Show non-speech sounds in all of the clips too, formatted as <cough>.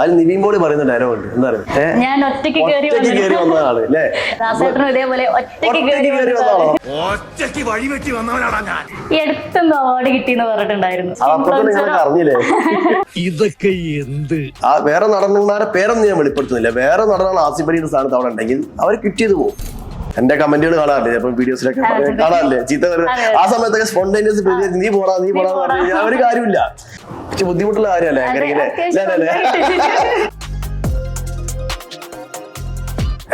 അതിൽ നിവിൻ പോളി പറയുന്ന ഡയലോഗ് ഉണ്ട്. എന്താ ഞാൻ ഒറ്റയ്ക്ക് കയറി ഒറ്റയ്ക്ക് അല്ലേ? ഇതേപോലെ ഒറ്റയ്ക്ക് ഒറ്റയ്ക്ക് കയറി കയറി വന്ന വന്നതാണ്. ആളോ ഒറ്റയ്ക്ക് വഴിവെട്ടി വന്നവനാടാ ഞാൻ. ഈ അടുത്തൊന്നും അവാർഡ് കിട്ടിയെന്ന് പറഞ്ഞിട്ടുണ്ടായിരുന്നു. അത് അപ്പുറത്ത് നിങ്ങളൊക്കെ അറിഞ്ഞില്ലേ? ഇതൊക്കെ എന്ത്? ആ വേറെ നടന്മാരെ പേരൊന്നും ഞാൻ വെളിപ്പെടുത്തുന്നില്ല. വേറെ നടനാണ് ആസിഫ് അലിയുടെ സ്ഥാനത്ത് അവിടെ ഉണ്ടെങ്കിൽ അവർ കിട്ടിയത് പോകും. എന്റെ കമന്റുകൾ കാണാറില്ലേ? ചിലപ്പോൾ വീഡിയോസിലൊക്കെ. കാണാറില്ലേ? ചീത്ത വരുന്നത് ആ സമയത്തൊക്കെ സ്പോണ്ടേനിയസ് നീ പോടാ നീ പോടാ ഒരു കാര്യമില്ല. പക്ഷെ ബുദ്ധിമുട്ടുള്ള കാര്യമല്ലേ അങ്ങനെ ഇങ്ങനെ.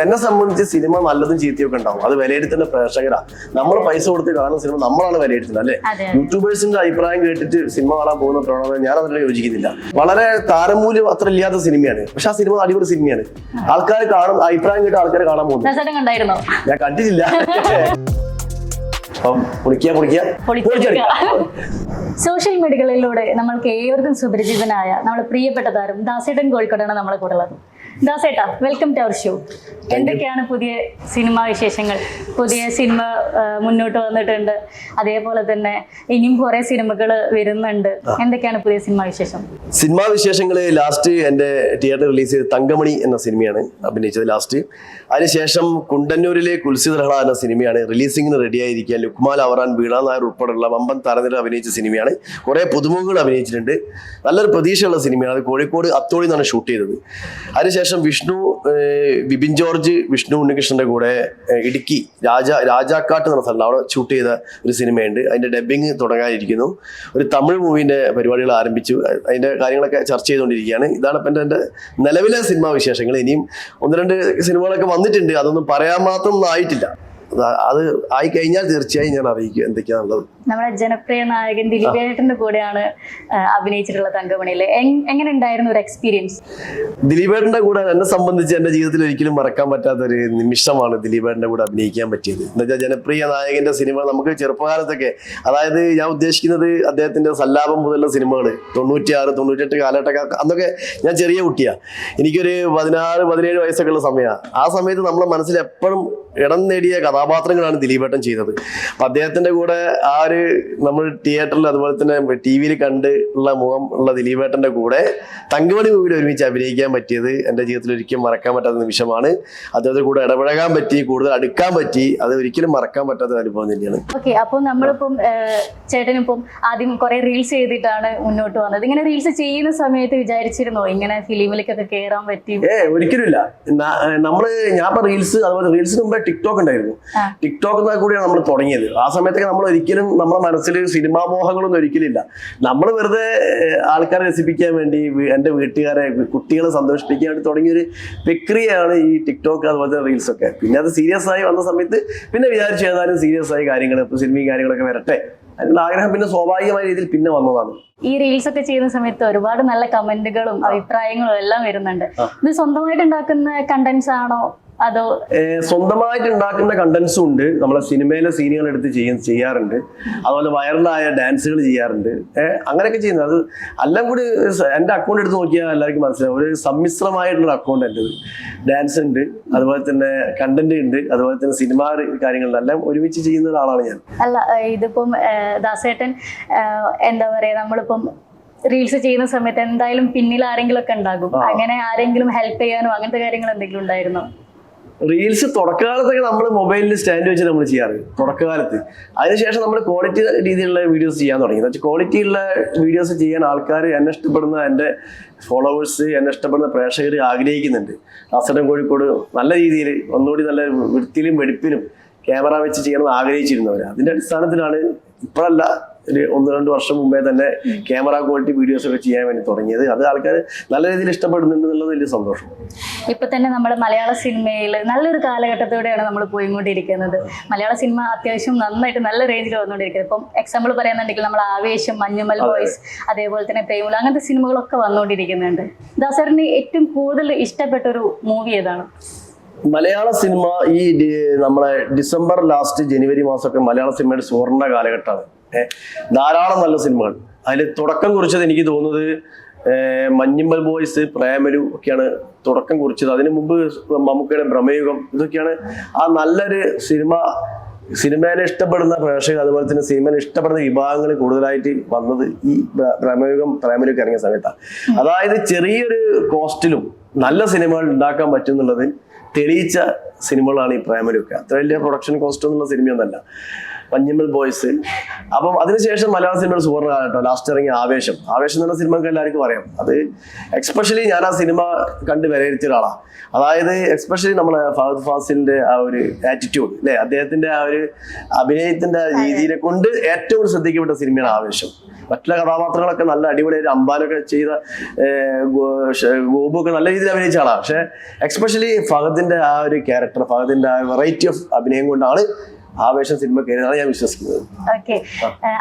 എന്നെ സംബന്ധിച്ച് സിനിമ നല്ലതും ചീത്തയൊക്കെ ഉണ്ടാവും. അത് വിലയിരുത്തേണ്ട പ്രേക്ഷകരാ. നമ്മൾ പൈസ കൊടുത്ത് കാണുന്ന സിനിമ നമ്മളാണ് വിലയിരുത്തുന്നത് അല്ലെ. യൂട്യൂബേഴ്സിന്റെ അഭിപ്രായം കേട്ടിട്ട് സിനിമ കാണാൻ പോകുന്ന പ്രവണത ഞാൻ അതിനെ യോജിക്കുന്നില്ല. വളരെ താരമൂല്യം അത്ര ഇല്ലാത്ത സിനിമയാണ്. പക്ഷെ ആ സിനിമ അടിപൊളി സിനിമയാണ്. ആൾക്കാർ കാണും അഭിപ്രായം കേട്ട് ആൾക്കാർ കാണാൻ പോകുന്നു. ഞാൻ കണ്ടിട്ടില്ല. സോഷ്യൽ മീഡിയകളിലൂടെ നമ്മൾക്ക് ഏവർക്കും സുപരിചിതനായ നമ്മുടെ പ്രിയപ്പെട്ട താരം ദാസേട്ടൻ കോഴിക്കോടാണ് നമ്മളെ കൂടെ ഉള്ളത്. ദാസേട്ടാ വെൽക്കം ടു അവർ ഷോ എന്തൊക്കെയാണ് പുതിയ സിനിമാ വിശേഷങ്ങൾ? പുതിയ സിനിമ മുന്നോട്ട് വന്നിട്ടുണ്ട്. അതേപോലെ തന്നെ ഇനിയും കുറെ സിനിമകൾ വരുന്നുണ്ട്. എന്തൊക്കെയാണ് പുതിയ സിനിമാ വിശേഷം? സിനിമാ വിശേഷങ്ങൾ ലാസ്റ്റ് എന്റെ തിയേറ്റർ റിലീസ് ചെയ്ത തങ്കമണി എന്ന സിനിമയാണ് അഭിനയിച്ചത് ലാസ്റ്റ് അതിനുശേഷം കുണ്ടന്നൂരിലെ കുൽസി ദഹള എന്ന സിനിമയാണ് റിലീസിങ്ങിന് റെഡി ആയിരിക്കാൻ ലുക്മാൽ അവറാൻ വീണ നായർ ഉൾപ്പെടെയുള്ള വമ്പൻ താരനിര അഭിനയിച്ച സിനിമയാണ്. കുറേ പുതുമുഖങ്ങൾ അഭിനയിച്ചിട്ടുണ്ട്. നല്ലൊരു പ്രതീക്ഷയുള്ള സിനിമയാണ്. അത് കോഴിക്കോട് അത്തോളി നിന്നാണ് ഷൂട്ട് ചെയ്തത്. അതിനുശേഷം വിഷ്ണു ഏഹ്, ബിബിൻ ജോർജ് വിഷ്ണു ഉണ്ണികൃഷ്ണന്റെ കൂടെ ഇടുക്കി രാജ രാജാക്കാട്ട് എന്ന സ്ഥലം അവിടെ ഷൂട്ട് ചെയ്ത ഒരു സിനിമയുണ്ട്. അതിന്റെ ഡബിങ് തുടങ്ങാനിരിക്കുന്നു. ഒരു തമിഴ് മൂവിന്റെ പരിപാടികൾ ആരംഭിച്ചു. അതിന്റെ കാര്യങ്ങളൊക്കെ ചർച്ച ചെയ്തുകൊണ്ടിരിക്കുകയാണ്. ഇതാണ് ഇപ്പം എന്റെ നിലവിലെ സിനിമാ വിശേഷങ്ങൾ. ഇനിയും ഒന്ന് രണ്ട് സിനിമകളൊക്കെ വന്നിട്ടുണ്ട്. അതൊന്നും പറയാൻ മാത്രം ഒന്നും ആയിട്ടില്ല. അത് ആയി കഴിഞ്ഞാൽ തീർച്ചയായും ഞാൻ അറിയിക്കും എന്തൊക്കെയാണുള്ളത്. നമ്മുടെ ജനപ്രിയ നായകൻ ദിലീപേട്ടന്റെ കൂടെയാണ് അഭിനയിച്ചിട്ടുള്ള തങ്കമണിയിൽ എങ്ങനെ ഉണ്ടായിരുന്നു ഒരു എക്സ്പീരിയൻസ് ദിലീപേട്ടന്റെ കൂടെ എന്നെ സംബന്ധിച്ച് എന്റെ ജീവിതത്തിൽ ഒരിക്കലും മറക്കാൻ പറ്റാത്ത ഒരു നിമിഷമാണ് ദിലീപേട്ടന്റെ കൂടെ അഭിനയിക്കാൻ പറ്റിയത്. എന്നുവെച്ചാൽ ജനപ്രിയ നായകന്റെ സിനിമ നമുക്ക് ചെറുപ്പകാലത്തൊക്കെ അതായത് ഞാൻ ഉദ്ദേശിക്കുന്നത് അദ്ദേഹത്തിന്റെ സല്ലാപം മുതലുള്ള സിനിമകൾ തൊണ്ണൂറ്റിയാറ് തൊണ്ണൂറ്റെട്ട് കാലഘട്ടമൊക്കെ അന്നൊക്കെ ഞാൻ ചെറിയ കുട്ടിയാ. എനിക്കൊരു പതിനാറ് പതിനേഴ് വയസ്സൊക്കെ ഉള്ള സമയമാണ്. ആ സമയത്ത് നമ്മുടെ മനസ്സിൽ എപ്പോഴും ഇടം നേടിയ കഥാപാത്രങ്ങളാണ് ദിലീപേട്ടൻ ചെയ്തത്. അപ്പൊ അദ്ദേഹത്തിന്റെ കൂടെ ആ ഒരു നമ്മൾ തിയേറ്ററിൽ അതുപോലെ തന്നെ ടി വിയിൽ കണ്ട് ഉള്ള മുഖം ഉള്ള ദിലീപേട്ടന്റെ കൂടെ തങ്കമണി മൂവിയിൽ ഒരുമിച്ച് അഭിനയിക്കാൻ പറ്റിയത് എന്റെ ജീവിതത്തിൽ ഒരിക്കലും മറക്കാൻ പറ്റാത്ത നിമിഷമാണ്. അദ്ദേഹത്തിന്റെ കൂടെ ഇടപഴകാൻ പറ്റി കൂടുതൽ അടുക്കാൻ പറ്റി അത് ഒരിക്കലും മറക്കാൻ പറ്റാത്ത ഒരു അനുഭവം തന്നെയാണ്. ഓക്കെ അപ്പോൾ നമ്മളിപ്പം ചേട്ടനിപ്പം ആദ്യം കുറേ റീൽസ് ചെയ്തിട്ടാണ് മുന്നോട്ട് വന്നത്. ഇങ്ങനെ റീൽസ് ചെയ്യുന്ന സമയത്ത് വിചാരിച്ചിരുന്നോ ഇങ്ങനെ ഫിലിമിലേക്കൊക്കെ കയറാൻ പറ്റി? ഏ ഒരിക്കലും ഇല്ല നമ്മൾ ഞാൻ ഇപ്പൊ റീൽസ് അതുപോലെ റീൽസിന് മുമ്പേ ടിക്ടോക്ക് ഉണ്ടായിരുന്നു. ടിക്ടോക്ക് എന്നാൽ കൂടിയാണ് നമ്മൾ തുടങ്ങിയത്. ആ സമയത്തൊക്കെ നമ്മൾ ഒരിക്കലും നമ്മുടെ മനസ്സിൽ സിനിമാ മോഹങ്ങളൊന്നും ഒരിക്കലില്ല. നമ്മൾ വെറുതെ ആൾക്കാരെ രസിപ്പിക്കാൻ വേണ്ടി എന്റെ വീട്ടുകാരെ കുട്ടികളെ സന്തോഷിപ്പിക്കാൻ വേണ്ടി തുടങ്ങിയൊരു പ്രക്രിയയാണ് ഈ ടിക്ടോക്ക് അതുപോലെ തന്നെ റീൽസ് ഒക്കെ. പിന്നെ അത് സീരിയസ് ആയി വന്ന സമയത്ത് പിന്നെ വിചാരിച്ചു ഏതായാലും സീരിയസ് ആയി കാര്യങ്ങൾ ഇപ്പൊ സിനിമയും കാര്യങ്ങളൊക്കെ വരട്ടെ. അതിനുള്ള ആഗ്രഹം പിന്നെ സ്വാഭാവികമായ രീതിയിൽ പിന്നെ വന്നതാണ്. ഈ റീൽസ് ഒക്കെ ചെയ്യുന്ന സമയത്ത് ഒരുപാട് നല്ല കമന്റുകളും അഭിപ്രായങ്ങളും എല്ലാം വരുന്നുണ്ട്. ഇത് സ്വന്തമായിട്ട് ഉണ്ടാക്കുന്ന കണ്ടന്റ്സ് ആണോ? അതോ സ്വന്തമായിട്ട് ഉണ്ടാക്കുന്ന കണ്ടന്റ്സും ഉണ്ട്. നമ്മളെ സിനിമയിലെ സീനുകൾ എടുത്ത് ചെയ്യ ചെയ്യാറുണ്ട്. അതുപോലെ വൈറലായ ഡാൻസുകൾ ചെയ്യാറുണ്ട്. അങ്ങനെയൊക്കെ ചെയ്യുന്നത്. അത് എല്ലാം കൂടി എന്റെ അക്കൗണ്ട് എടുത്ത് നോക്കിയാൽ എല്ലാവർക്കും മനസ്സിലാവും. ഒരു സമ്മിശ്രമായിട്ടുള്ള അക്കൗണ്ട് എന്റെ ഡാൻസ് ഉണ്ട്. അതുപോലെ തന്നെ കണ്ടന്റ് ഉണ്ട്. അതുപോലെ തന്നെ സിനിമ കാര്യങ്ങൾ എല്ലാം ഒരുമിച്ച് ചെയ്യുന്ന ഒരാളാണ് ഞാൻ. അല്ല ഇതിപ്പം ദാസേട്ടൻ എന്താ പറയാ നമ്മളിപ്പം റീൽസ് ചെയ്യുന്ന സമയത്ത് എന്തായാലും പിന്നിൽ ആരെങ്കിലും ഒക്കെ ഉണ്ടാകും അങ്ങനെ ആരെങ്കിലും ഹെൽപ്പ് ചെയ്യാനോ അങ്ങനത്തെ കാര്യങ്ങൾ എന്തെങ്കിലും ഉണ്ടായിരുന്നോ? റീൽസ് തുടക്കകാലത്തൊക്കെ നമ്മൾ മൊബൈലിൽ സ്റ്റാൻഡ് വെച്ച് നമ്മൾ ചെയ്യാറ്. തുടക്കകാലത്ത്. അതിനുശേഷം നമ്മൾ ക്വാളിറ്റി രീതിയിലുള്ള വീഡിയോസ് ചെയ്യാൻ തുടങ്ങി. എന്ന് വെച്ചാൽ ക്വാളിറ്റി ഉള്ള വീഡിയോസ് ചെയ്യാൻ ആൾക്കാർ എന്നെ ഇഷ്ടപ്പെടുന്ന എന്റെ ഫോളോവേഴ്സ് എന്നെ ഇഷ്ടപ്പെടുന്ന പ്രേക്ഷകർ ആഗ്രഹിക്കുന്നുണ്ട്. കാസർഗോഡ് കോഴിക്കോട് നല്ല രീതിയിൽ ഒന്നുകൂടി നല്ല വൃത്തിയിലും വെടിപ്പിലും ക്യാമറ വെച്ച് ചെയ്യണമെന്ന് ആഗ്രഹിച്ചിരുന്നവർ അതിന്റെ അടിസ്ഥാനത്തിലാണ് ഇപ്പോഴല്ല ഒരു ഒന്ന് രണ്ട് വർഷം മുമ്പേ തന്നെ ക്യാമറ ക്വാളിറ്റി വീഡിയോസ് ഒക്കെ ചെയ്യാൻ വേണ്ടി തുടങ്ങിയത്. അത് ആൾക്കാർ നല്ല രീതിയിൽ ഇഷ്ടപ്പെടുന്നുണ്ട് എന്നുള്ളത് വലിയ സന്തോഷം. ഇപ്പൊ തന്നെ നമ്മൾ മലയാള സിനിമയിൽ നല്ലൊരു കാലഘട്ടത്തോടെയാണ് നമ്മൾ പോയിക്കൊണ്ടിരിക്കുന്നത്. മലയാള സിനിമ അത്യാവശ്യം നന്നായിട്ട് നല്ല റേഞ്ചിൽ വന്നുകൊണ്ടിരിക്കുന്നത് ഇപ്പം എക്സാമ്പിൾ പറയുന്നുണ്ടെങ്കിൽ നമ്മൾ ആവേശം മഞ്ഞുമൽ വോയിസ് അതേപോലെ തന്നെ പ്രേമുല അങ്ങനത്തെ സിനിമകളൊക്കെ വന്നുകൊണ്ടിരിക്കുന്നുണ്ട് ദാസറിന് ഏറ്റവും കൂടുതൽ ഇഷ്ടപ്പെട്ട ഒരു മൂവി ഏതാണ്? മലയാള സിനിമ ഈ നമ്മളെ ഡിസംബർ ലാസ്റ്റ് ജനുവരി മാസമൊക്കെ മലയാള സിനിമയുടെ സുവർണ കാലഘട്ടമാണ്. ധാരാളം നല്ല സിനിമകൾ. അതിൽ തുടക്കം കുറിച്ചത് എനിക്ക് തോന്നുന്നത് മഞ്ഞിമ്പൽ ബോയ്സ് പ്രേമലു ഒക്കെയാണ് തുടക്കം കുറിച്ചത്. അതിനു മുമ്പ് മമ്മൂക്കയുടെ ഭ്രമയുഗം ഇതൊക്കെയാണ് ആ നല്ലൊരു സിനിമ സിനിമേനെ ഇഷ്ടപ്പെടുന്ന പ്രേക്ഷകർ അതുപോലെ തന്നെ സിനിമയിൽ ഇഷ്ടപ്പെടുന്ന വിഭാഗങ്ങൾ കൂടുതലായിട്ട് വന്നത് ഈ പ്ര- പ്രേമയുഗം പ്രേമലൊക്കെ ഇറങ്ങിയ സമയത്താണ് അതായത് ചെറിയൊരു കോസ്റ്റിലും നല്ല സിനിമകൾ ഉണ്ടാക്കാൻ പറ്റും എന്നുള്ളതിൽ തെളിയിച്ച സിനിമകളാണ് ഈ പ്രേമലൊക്കെ അത്ര വലിയ പ്രൊഡക്ഷൻ കോസ്റ്റ് എന്നുള്ള സിനിമയൊന്നല്ല പഞ്ഞിമ്മൽ ബോയ്സ് അപ്പം അതിനുശേഷം മലയാള സിനിമയുടെ സുവർണ കാലട്ടോ ലാസ്റ്റ് ഇറങ്ങിയ ആവേശം. ആവേശം എന്ന സിനിമക്ക് എല്ലാവർക്കും അറിയാം. അത് എക്സ്പെഷ്യലി ഞാൻ ആ സിനിമ കണ്ട് വിലയിരുത്തിയ ഒരാളാണ് അതായത് എക്സ്പെഷ്യലി നമ്മളെ ഫഹദ് ഫാസിലിന്റെ ആ ഒരു ആറ്റിറ്റ്യൂഡ് അല്ലെ അദ്ദേഹത്തിന്റെ ആ ഒരു അഭിനയത്തിന്റെ രീതിയെ കൊണ്ട് ഏറ്റവും ശ്രദ്ധിക്കപ്പെട്ട സിനിമയാണ് ആവേശം. മറ്റുള്ള കഥാപാത്രങ്ങളൊക്കെ നല്ല അടിപൊളിയായിട്ട് അമ്പാനൊക്കെ ചെയ്ത ഏർ, ഗോ- ഗോപുവൊക്കെ നല്ല രീതിയിൽ അഭിനയിച്ച ആളാണ് പക്ഷെ എക്സ്പെഷ്യലി ഫഹദിന്റെ ആ ഒരു ക്യാരക്ടർ ഫഹദിന്റെ ആ വെറൈറ്റി ഓഫ് അഭിനയം കൊണ്ടാണ് ആവേശം സിനിമ കയറിയതാണ് ഞാൻ വിശ്വസിക്കുന്നത്. ഓക്കെ.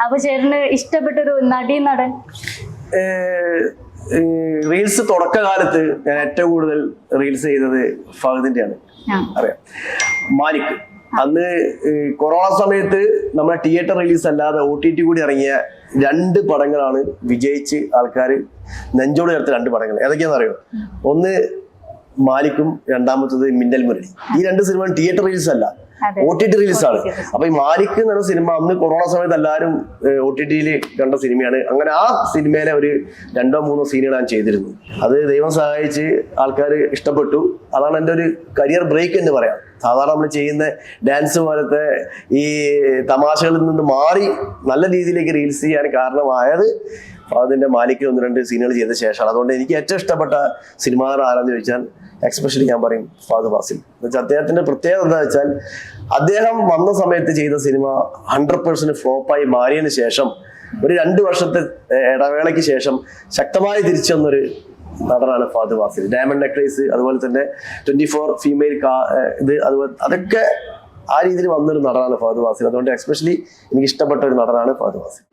അപ്പൊ ചേട്ടന് ഇഷ്ടപ്പെട്ടൊരു നടി നടൻ റീൽസ് തുടക്കകാലത്ത് ഞാൻ ഏറ്റവും കൂടുതൽ റീൽസ് ചെയ്തത് ഫഹദിന്റെയാണ്. ആണ് അറിയാം. മാലിക്. അന്ന് കൊറോണ സമയത്ത് നമ്മുടെ തിയേറ്റർ റിലീസ് അല്ലാതെ ഒ ടി ടി കൂടി ഇറങ്ങിയ രണ്ട് പടങ്ങളാണ് വിജയിച്ച് ആൾക്കാർ നെഞ്ചോട് ചേർത്ത രണ്ട് പടങ്ങൾ ഏതൊക്കെയാണെന്ന് അറിയോ ഒന്ന് മാലിക്കും രണ്ടാമത്തത് മിന്നൽ മുരളി ഈ രണ്ട് സിനിമ തിയേറ്റർ റിലീസ് അല്ല. ഒ ടി ടി റിലീസ് ആണ്. OTT അപ്പൊ ഈ മാലിക് എന്ന് സിനിമ അന്ന് കൊറോണ സമയത്ത് എല്ലാവരും ഒ ടി ടിയിൽ കണ്ട സിനിമയാണ്. അങ്ങനെ ആ സിനിമയിലെ ഒരു രണ്ടോ മൂന്നോ സീനുകൾ ഞാൻ ചെയ്തിരുന്നു അത് ദൈവം സഹായിച്ച് ആൾക്കാർ ഇഷ്ടപ്പെട്ടു. അതാണ് എന്റെ ഒരു കരിയർ ബ്രേക്ക് എന്ന് പറയാം. സാധാരണ നമ്മൾ ചെയ്യുന്ന ഡാൻസ് പോലത്തെ ഈ തമാശകളിൽ നിന്ന് മാറി നല്ല രീതിയിലേക്ക് റീൽസ് ചെയ്യാൻ കാരണമായത് അതിന്റെ മാലിക്ക് ഒന്ന് രണ്ട് സീനുകൾ ചെയ്ത ശേഷമാണ്. അതുകൊണ്ട് എനിക്ക് ഏറ്റവും ഇഷ്ടപ്പെട്ട സിനിമാ ആരാന്ന് ചോദിച്ചാൽ എക്സ്പെഷ്യലി ഞാൻ പറയും ഫാദർ ഫാസിൽ. എന്നുവെച്ചാൽ അദ്ദേഹത്തിന്റെ പ്രത്യേകത എന്താ വെച്ചാൽ അദ്ദേഹം വന്ന സമയത്ത് ചെയ്ത സിനിമ ഹൺഡ്രഡ് പെർസെന്റ് ഫ്ലോപ്പായി മാറിയതിനു ശേഷം ഒരു രണ്ട് വർഷത്തെ ഇടവേളയ്ക്ക് ശേഷം ശക്തമായി തിരിച്ചു വന്നൊരു നടനാണ് ഫാദർ ഫാസിൽ. ഡയമണ്ട് നെക്ലേസ് അതുപോലെ തന്നെ ട്വന്റി ഫോർ ഫീമെയിൽ കാ ഇത് അതുപോലെ അതൊക്കെ ആ രീതിയിൽ വന്നൊരു നടനാണ് ഫഹദ് വാസിൽ അതുകൊണ്ട് എക്സ്പെഷ്യലി എനിക്ക് ഇഷ്ടപ്പെട്ട ഒരു നടനാണ് ഫഹദ് വാസിൽ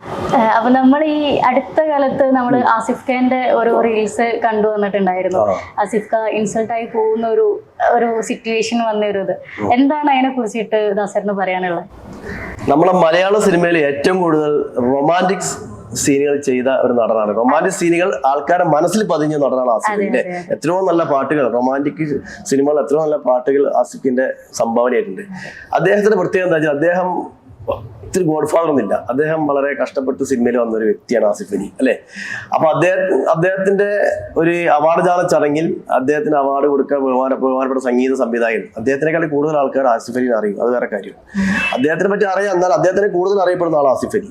അപ്പൊ നമ്മൾ ഈ അടുത്ത കാലത്ത് നമ്മൾ ആസിഫ് ഖാന്റെ ഒരു റീൽസ് കണ്ടു വന്നിട്ടുണ്ടായിരുന്നു. ആസിഫ് ഖാൻ ഇൻസൾട്ട് ആയി പോകുന്ന ഒരു ഒരു സിറ്റുവേഷൻ വന്ന ഒരു ഇത് എന്താണ് അതിനെ കുറിച്ചിട്ട് ദാസറിന് പറയാനുള്ളത്? നമ്മളെ മലയാള സിനിമയിൽ ഏറ്റവും കൂടുതൽ റൊമാന്റിക് സീനുകൾ ചെയ്ത ഒരു നടനാണ്. റൊമാന്റിക് സീനുകൾ ആൾക്കാരുടെ മനസ്സിൽ പതിഞ്ഞ നടനാണ് ആസിഫിന്റെ എത്രയോ നല്ല പാട്ടുകൾ റൊമാന്റിക് സിനിമകൾ എത്രയോ നല്ല പാട്ടുകൾ ആസിഫിന്റെ സംഭാവനയായിട്ടുണ്ട്. അദ്ദേഹത്തിന്റെ പ്രത്യേകത എന്താ വെച്ചാൽ അദ്ദേഹം ഇത്തിരി ഗോഡ് ഫാദർ ഒന്നുമില്ല. അദ്ദേഹം വളരെ കഷ്ടപ്പെട്ട് സിനിമയിൽ വന്ന ഒരു വ്യക്തിയാണ് ആസിഫ് അലി അല്ലെ? അപ്പൊ അദ്ദേഹം അദ്ദേഹത്തിന്റെ ഒരു അവാർഡ് ജാല ചടങ്ങിൽ അദ്ദേഹത്തിന് അവാർഡ് കൊടുക്കാൻ ബഹുമാന ബഹുമാനപ്പെട്ട സംഗീത സംവിധായകൻ അദ്ദേഹത്തിനേക്കാൾ കൂടുതൽ ആൾക്കാർ ആസിഫ് അലിനെ അറിയും. അത് വേറെ കാര്യം. അദ്ദേഹത്തിനെ പറ്റി അറിയാം എന്നാൽ അദ്ദേഹത്തിന് കൂടുതൽ അറിയപ്പെടുന്ന ആൾ ആസിഫ് അലി.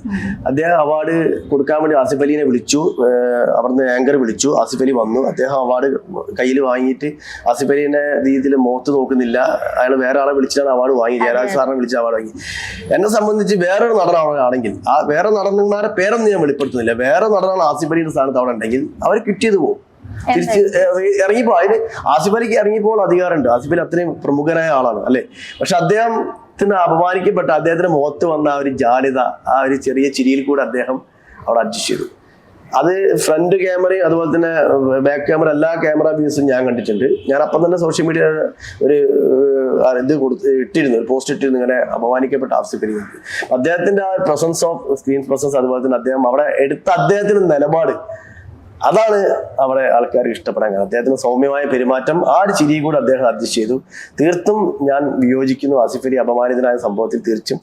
അദ്ദേഹം അവാർഡ് കൊടുക്കാൻ വേണ്ടി ആസിഫ് അലിനെ വിളിച്ചു അവിടുന്ന് ആങ്കർ വിളിച്ചു. ആസിഫ് അലി വന്നു. അദ്ദേഹം അവാർഡ് കയ്യിൽ വാങ്ങിയിട്ട് ആസിഫ് അലിനെ രീതിയിൽ മുഖത്ത് നോക്കുന്നില്ല. അയാൾ വേറെ ആളെ വിളിച്ചിട്ടാണ് അവാർഡ് വാങ്ങി ജയരാജ് സാറിനെ വിളിച്ച് അവാർഡ് വാങ്ങി. എന്നെ സംബന്ധിച്ച് വേറൊരു നടനാണെങ്കിൽ ആ വേറെ നടന്മാരെ പേരൊന്നും ഞാൻ വെളിപ്പെടുത്തുന്നില്ല. വേറെ നടനാണ് ആസിഫ് അലിയുടെ സ്ഥാനത്ത് അവിടെ ഉണ്ടെങ്കിൽ അവർ കിട്ടിയത് പോകും. തിരിച്ച് ഇറങ്ങിപ്പോ. അതിന് ആസിഫ് അലിക്ക് ഇറങ്ങിപ്പോൾ അധികാരമുണ്ട്. ആസിഫ് അലി അത്രയും പ്രമുഖനായ ആളാണ് അല്ലെ? പക്ഷെ അദ്ദേഹത്തിന് അപമാനിക്കപ്പെട്ട അദ്ദേഹത്തിന്റെ മുഖത്ത് വന്ന ആ ഒരു ജാലിത ആ ഒരു ചെറിയ ചിരിയിൽ കൂടെ അദ്ദേഹം അവിടെ അഡ്ജസ്റ്റ് ചെയ്തു. അത് ഫ്രണ്ട് ക്യാമറയും അതുപോലെ തന്നെ ബാക്ക് ക്യാമറ എല്ലാ ക്യാമറ വ്യൂസും ഞാൻ കണ്ടിട്ടുണ്ട്. ഞാൻ അപ്പം തന്നെ സോഷ്യൽ മീഡിയ ഒരു ഇത് കൊടുത്ത് ഇട്ടിരുന്നു ഒരു പോസ്റ്റ് ഇട്ടിരുന്നു ഇങ്ങനെ അപമാനിക്കപ്പെട്ട ആവശ്യപ്പെടുക അദ്ദേഹത്തിന്റെ ആ പ്രസൻസ് ഓഫ് സ്ക്രീൻ പ്രസൻസ് അതുപോലെ തന്നെ അദ്ദേഹം അവിടെ എടുത്ത അദ്ദേഹത്തിന്റെ നിലപാട് അതാണ് അവിടെ ആൾക്കാർ ഇഷ്ടപ്പെടാൻ കാരണം. അദ്ദേഹത്തിന് സൗമ്യമായ പെരുമാറ്റം ആ ഒരു ചിരി കൂടെ അദ്ദേഹം അഡ്ജസ്റ്റ് ചെയ്തു. തീർത്തും ഞാൻ വിയോജിക്കുന്നു. ആസിഫ് അലി അപമാനിതനായ സംഭവത്തിൽ തീർച്ചും